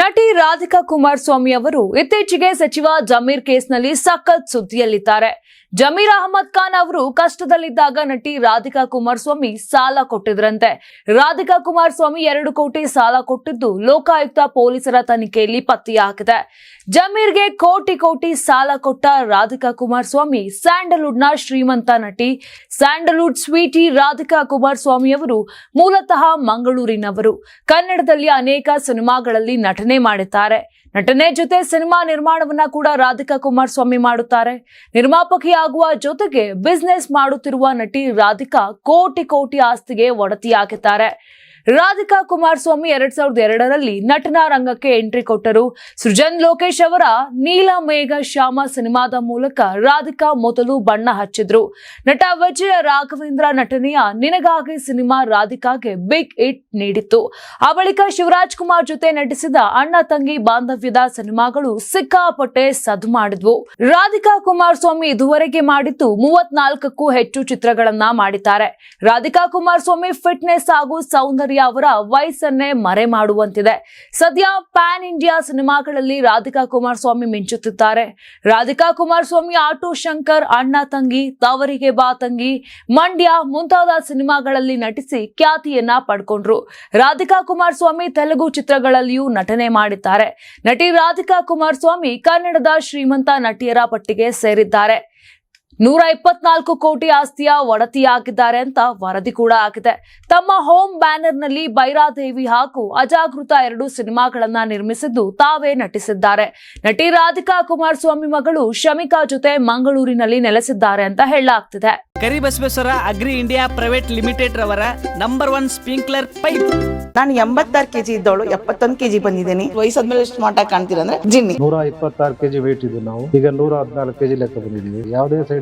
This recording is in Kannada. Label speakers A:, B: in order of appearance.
A: ನಟಿ ರಾಧಿಕಾ ಕುಮಾರಸ್ವಾಮಿ ಅವರು ಇತ್ತೀಚೆಗೆ ಸಚಿವ ಜಮೀರ್ ಕೇಸ್ನಲ್ಲಿ ಸಖತ್ ಸುದ್ದಿಯಲ್ಲಿದ್ದಾರೆ. ಜಮೀರ್ ಅಹಮದ್ ಖಾನ್ ಅವರು ಕಷ್ಟದಲ್ಲಿದ್ದಾಗ ನಟಿ ರಾಧಿಕಾ ಕುಮಾರಸ್ವಾಮಿ ಸಾಲ ಕೊಟ್ಟಿದ್ರಂತೆ. ರಾಧಿಕಾ ಕುಮಾರಸ್ವಾಮಿ ಎರಡು ಕೋಟಿ ಸಾಲ ಕೊಟ್ಟಿದ್ದು ಲೋಕಾಯುಕ್ತ ಪೊಲೀಸರ ತನಿಖೆಯಲ್ಲಿ ಪತ್ತೆಯಾಗಿದೆ. ಜಮೀರ್ಗೆ ಕೋಟಿ ಕೋಟಿ ಸಾಲ ಕೊಟ್ಟ ರಾಧಿಕಾ ಕುಮಾರಸ್ವಾಮಿ ಸ್ಯಾಂಡಲ್ವುಡ್ನ ಶ್ರೀಮಂತ ನಟಿ, ಸ್ಯಾಂಡಲ್ವುಡ್ ಸ್ವೀಟಿ ರಾಧಿಕಾ ಕುಮಾರಸ್ವಾಮಿ ಅವರು ಮೂಲತಃ ಮಂಗಳೂರಿನವರು. ಕನ್ನಡದಲ್ಲಿ ಅನೇಕ ಸಿನಿಮಾಗಳಲ್ಲಿ ನಟನೆ ಮಾಡಿದ್ದಾರೆ. ನಟನೆ ಜೊತೆ ಸಿನಿಮಾ ನಿರ್ಮಾಣವನ್ನ ಕೂಡ ರಾಧಿಕಾ ಕುಮಾರಸ್ವಾಮಿ ಮಾಡುತ್ತಾರೆ. ನಿರ್ಮಾಪಕಿಯಾಗುವ ಜೊತೆಗೆ ಬಿಸ್ನೆಸ್ ಮಾಡುತ್ತಿರುವ ನಟಿ ರಾಧಿಕಾ ಕೋಟಿ ಕೋಟಿ ಆಸ್ತಿಗೆ ಒಡತಿಯಾಗಿದ್ದಾರೆ. ರಾಧಿಕಾ ಕುಮಾರಸ್ವಾಮಿ ಎರಡ್ ಸಾವಿರದ ಎರಡರಲ್ಲಿ ನಟನಾ ರಂಗಕ್ಕೆ ಎಂಟ್ರಿ ಕೊಟ್ಟರು. ಸೃಜನ್ ಲೋಕೇಶ್ ಅವರ ನೀಲ ಮೇಘ ಶ್ಯಾಮ ಸಿನಿಮಾದ ಮೂಲಕ ರಾಧಿಕಾ ಮೊದಲು ಬಣ್ಣ ಹಚ್ಚಿದ್ರು. ನಟ ವಿಜಯ ರಾಘವೇಂದ್ರ ನಟನೆಯ ನಿನಗಾಗಿ ಸಿನಿಮಾ ರಾಧಿಕಾಗೆ ಬಿಗ್ ಹಿಟ್ ನೀಡಿತ್ತು. ಆ ಬಳಿಕ ಶಿವರಾಜ್ ಕುಮಾರ್ ಜೊತೆ ನಟಿಸಿದ ಅಣ್ಣ ತಂಗಿ ಬಾಂಧವ್ಯದ ಸಿನಿಮಾಗಳು ಸಿಕ್ಕಾಪಟ್ಟೆ ಸದ್ ಮಾಡಿದ್ವು. ರಾಧಿಕಾ ಕುಮಾರಸ್ವಾಮಿ ಇದುವರೆಗೆ ಮಾಡಿದ್ದು ಮೂವತ್ನಾಲ್ಕಕ್ಕೂ ಹೆಚ್ಚು ಚಿತ್ರಗಳನ್ನ ಮಾಡಿದ್ದಾರೆ. ರಾಧಿಕಾ ಕುಮಾರಸ್ವಾಮಿ ಫಿಟ್ನೆಸ್ ಹಾಗೂ ಸೌಂದರ್ಯ ಅವರ ವಯಸ್ಸನ್ನೇ ಮರೆ ಮಾಡುವಂತಿದೆ. ಸದ್ಯ ಪ್ಯಾನ್ ಇಂಡಿಯಾ ಸಿನಿಮಾಗಳಲ್ಲಿ ರಾಧಿಕಾ ಕುಮಾರಸ್ವಾಮಿ ಮಿಂಚುತ್ತಿದ್ದಾರೆ. ರಾಧಿಕಾ ಕುಮಾರಸ್ವಾಮಿ, ಆಟೋ ಶಂಕರ್, ಅಣ್ಣ ತಂಗಿ, ತವರಿಗೆ ಬಾ ತಂಗಿ, ಮಂಡ್ಯ ಮುಂತಾದ ಸಿನಿಮಾಗಳಲ್ಲಿ ನಟಿಸಿ ಖ್ಯಾತಿಯನ್ನ ಪಡ್ಕೊಂಡ್ರು. ರಾಧಿಕಾ ಕುಮಾರಸ್ವಾಮಿ ತೆಲುಗು ಚಿತ್ರಗಳಲ್ಲಿಯೂ ನಟನೆ ಮಾಡಿದ್ದಾರೆ. ನಟಿ ರಾಧಿಕಾ ಕುಮಾರಸ್ವಾಮಿ ಕನ್ನಡದ ಶ್ರೀಮಂತ ನಟಿಯರ ಪಟ್ಟಿಗೆ ಸೇರಿದ್ದಾರೆ. ನೂರ ಇಪ್ಪತ್ನಾಲ್ಕು ಕೋಟಿ ಆಸ್ತಿಯ ಒಡತಿಯಾಗಿದ್ದಾರೆ ಅಂತ ವರದಿ ಕೂಡ ಆಗಿದೆ. ತಮ್ಮ ಹೋಮ್ ಬ್ಯಾನರ್ನಲ್ಲಿ ಬೈರಾದೇವಿ ಹಾಗೂ ಅಜಾಗೃತ ಎರಡು ಸಿನಿಮಾಗಳನ್ನ ನಿರ್ಮಿಸಿದ್ದು ತಾವೇ ನಟಿಸಿದ್ದಾರೆ. ನಟಿ ರಾಧಿಕಾ ಕುಮಾರಸ್ವಾಮಿ ಮಗಳು ಶಮಿಕಾ ಜೊತೆ ಮಂಗಳೂರಿನಲ್ಲಿ ನೆಲೆಸಿದ್ದಾರೆ ಅಂತ ಹೇಳಲಾಗ್ತಿದೆ.
B: Karibasaveshwara agri India private limited ರವರ ನಂಬರ್ ಒನ್ ಸ್ಪ್ರಿಂಕ್ಲರ್ ಪೈಪ್.
C: ನಾನು ಎಂಬತ್ತಾರು ಕೆಜಿ ಇದ್ದವಳು ಎಪ್ಪತ್ತೊಂದು ಕೆಜಿ ಬಂದಿದ್ದೀನಿ. ವಯಸ್ಸಾದ್ಮೇಲೆ ಎಷ್ಟು ಮಾಟ ಕಾಣ್ತೀರ ಅಂದ್ರೆ ಜಿನ್ನಿ.
D: ನೂರ ಇಪ್ಪತ್ತಾರು ಕೆಜಿ ವೇಟ್ ಇದೆ ನಾವು. ಈಗ ನೂರ ಹದಿನಾಲ್ಕು ಕೆಜಿ ಲೆಕ್ಕ ಬಂದಿದ್ದೀವಿ. ಯಾವುದೇ ಸೈಡ್